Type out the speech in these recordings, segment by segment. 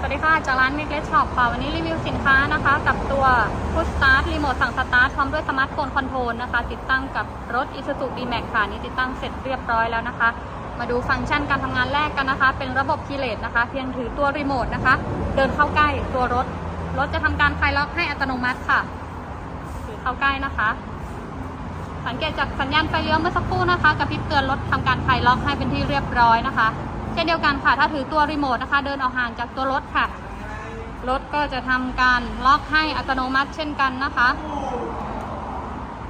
สวัสดีค่ะจากร้าน Make Let Shop ค่ะ วันนี้รีวิวสินค้านะคะ กับตัว Push Start รีโมทสั่งสตาร์ทพร้อมด้วยสมาร์ทโฟนคอนโทรลนะคะ ติดตั้งกับรถ Isuzu D-Max ค่ะ นี่ติดตั้งเสร็จเรียบร้อยแล้วนะคะ มาดูฟังก์ชันการทำงานแรกกันนะคะ เป็นระบบคีเลสนะคะ เพียงถือตัวรีโมทนะคะ เดินเข้าใกล้ตัวรถ รถจะทำการคลายล็อกให้อัตโนมัติค่ะ ถือเข้าใกล้นะคะ สังเกตจากสัญญาณไฟเลี้ยวเมื่อสักครู่นะคะกระพริบเตือนรถทำการคลายล็อกให้เป็นที่เรียบร้อยนะคะ ช่นเดียวกันค่ะ ถ้าถือตัวรีโมทนะคะ เดินออกห่างจากตัวรถค่ะ รถก็จะทำการล็อกให้อัตโนมัติเช่นกันนะคะ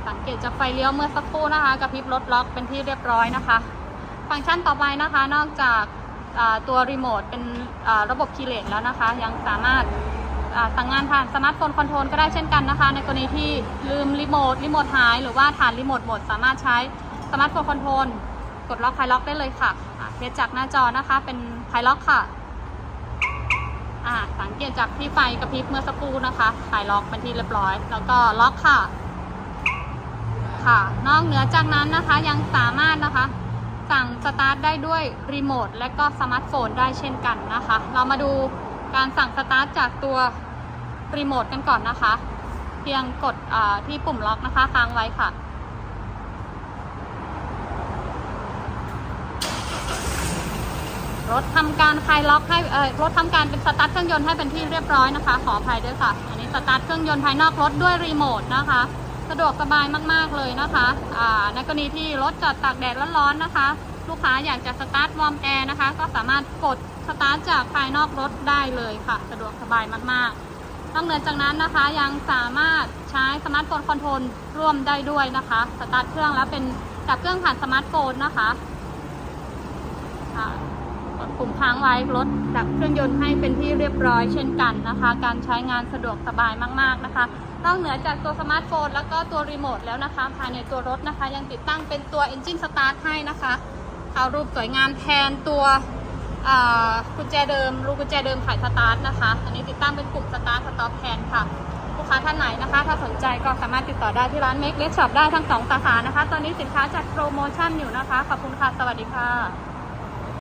สังเกตจากไฟเลี้ยวเมื่อสักครู่นะคะกระพริบรถล็อกเป็นที่เรียบร้อยนะคะ ฟังก์ชันต่อไปนะคะ นอกจากตัวรีโมทเป็นระบบคีเลสแล้วนะคะ ยังสามารถสั่งงานผ่านสมาร์ทโฟนคอนโทรลก็ได้เช่นกันนะคะ ในกรณีที่ลืมรีโมทรีโมทหาย หรือว่าฐานรีโมทหมดสามารถใช้สมาร์ทโฟนคอนโทรล กดล็อกคลายล็อกได้เลยค่ะเทสจากหน้าจอนะคะ เป็นคลายล็อกค่ะสังเกตจากที่ไฟกระพริบเมื่อสักครู่นะคะคลายล็อกเป็นที่เรียบร้อย แล้วก็ล็อกค่ะ ค่ะ นอกเหนือจากนั้นนะคะยังสามารถนะคะ สั่งสตาร์ทได้ด้วยรีโมทและก็สมาร์ทโฟนได้เช่นกันนะคะ เรามาดูการสั่งสตาร์ทจากตัวรีโมทกันก่อนนะคะ เพียงกดที่ปุ่มล็อกนะคะค้างไว้ค่ะ รถทำการคลายล็อกให้เออรถทำการเป็นสตาร์ทเครื่องยนต์ให้เป็นที่เรียบร้อยนะคะ ขออภัยด้วยค่ะ อันนี้สตาร์ทเครื่องยนต์ภายนอกรถด้วยรีโมทนะคะ สะดวกสบายมากๆเลยนะคะในกรณีที่รถจอดตากแดดร้อนๆนะคะ ลูกค้าอยากจะสตาร์ทวอร์มแอร์นะคะ ก็สามารถกดสตาร์ทจากภายนอกรถได้เลยค่ะ สะดวกสบายมากๆนอกเหนือจากนั้นนะคะยังสามารถใช้สมาร์ทโฟนคอนโทรลร่วมได้ด้วยนะคะ สตาร์ทเครื่องแล้วเป็นดับเครื่องผ่านสมาร์ทโฟนนะคะ กดปุ่มค้างไว้รถดับเครื่องยนต์ให้เป็นที่เรียบร้อยเช่นกันนะคะ การใช้งานสะดวกสบายมากๆนะคะ นอกเหนือจากตัวสมาร์ทโฟน แล้วก็ตัวรีโมทแล้วนะคะ ภายในตัวรถนะคะ ยังติดตั้งเป็นตัว Engine Start ให้นะคะเอารูปสวยงามแทนตัวกุญแจเดิมรูปกุญแจเดิมขายสตาร์ทนะคะ อันนี้ติดตั้งเป็นปุ่มสตาร์ทสต็อปแทนค่ะลูกค้าท่านไหนนะคะ ถ้าสนใจก็สามารถติดต่อได้ที่ร้าน Make Let Shop ได้ทั้งสองสาขานะคะ ตอนนี้สินค้าจัดโปรโมชั่นอยู่นะคะ ขอบคุณค่ะ สวัสดีค่ะ